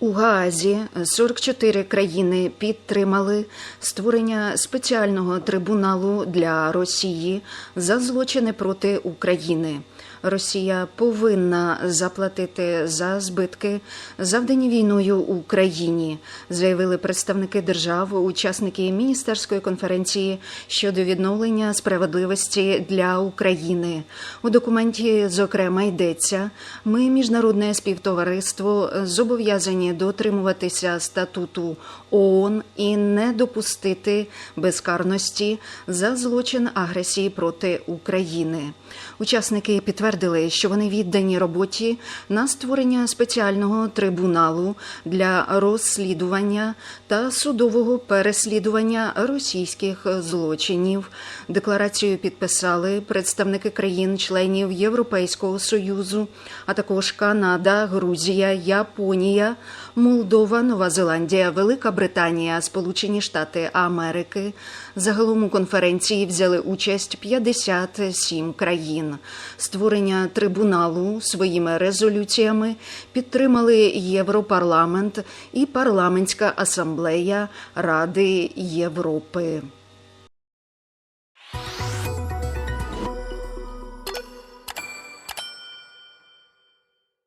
У Гаазі 44 країни підтримали створення спеціального трибуналу для Росії за злочини проти України. Росія повинна заплатити за збитки, завдані війною Україні, заявили представники держав, учасники міністерської конференції щодо відновлення справедливості для України. У документі, зокрема, йдеться: ми, міжнародне співтовариство, зобов'язані дотримуватися статуту ООН і не допустити безкарності за злочин агресії проти України. Учасники підтвердили, що вони віддані роботі на створення спеціального трибуналу для розслідування та судового переслідування російських злочинів. Декларацію підписали представники країн-членів Європейського союзу, а також Канада, Грузія, Японія, Молдова, Нова Зеландія, Велика Британія, Сполучені Штати Америки. Загалом у конференції взяли участь 57 країн. Створення трибуналу своїми резолюціями підтримали Європарламент і парламентська асамблея Ради Європи.